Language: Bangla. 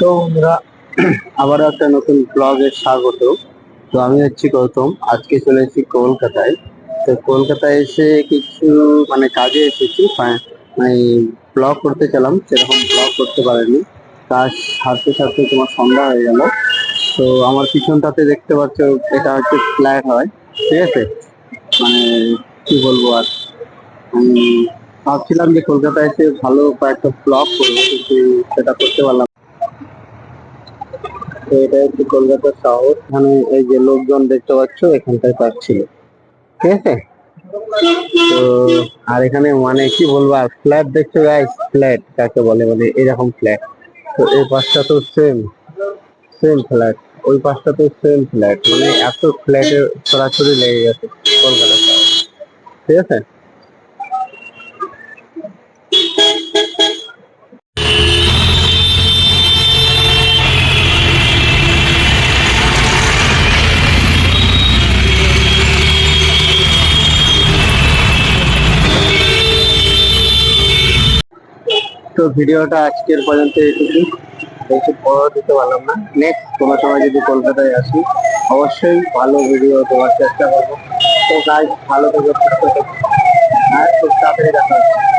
তো বন্ধুরা, আবারও একটা নতুন ব্লগে স্বাগত। তো আমি হচ্ছি গৌতম, আজকে চলে এসেছি কলকাতায়। তো কলকাতায় এসে কিছু মানে কাজে এসেছি মানে ব্লগ করতে চালাম সেরকম ব্লগ করতে পারিনি। কাজ সারতে সারতে তোমার সন্ধ্যা হয়ে গেল। তো আমার পিছনটাতে দেখতে পাচ্ছ, এটা হচ্ছে ফ্ল্যাট হয়, ঠিক আছে? মানে কি বলব আর ভাবছিলাম যে কলকাতায় এসে ভালো কয়েকটা ব্লগ করব, কিন্তু সেটা করতে পারলাম। তো এটা হচ্ছে কলকাতা শহর। এখানে এই যে লোকজন দেখতে পাচ্ছ, এখানটায় পাচ্ছিল ঠিক আছে? তো, আর এখানে মানে কি বলব, আর ফ্ল্যাট দেখছ গাইস ফ্ল্যাট কাকে বলে মানে এরকম ফ্ল্যাট তো এই পাশটা তো সেম সেম ফ্ল্যাট ওই পাশটা তো সেম ফ্ল্যাট মানে এত ফ্ল্যাটে ছড়াছড়ি লেগে গেছে কলকাতা ঠিক আছে? তো ভিডিওটা আজকের পর্যন্ত এটুকু বেশি বড় দিতে পারলাম না। নেক্সট কোনো সময় যদি কলকাতায় আসি, অবশ্যই ভালো ভিডিও দেওয়ার চেষ্টা করব। তো গাইজ ভালো থেকো। আর খুব তাড়াতাড়ি দেখা হচ্ছে।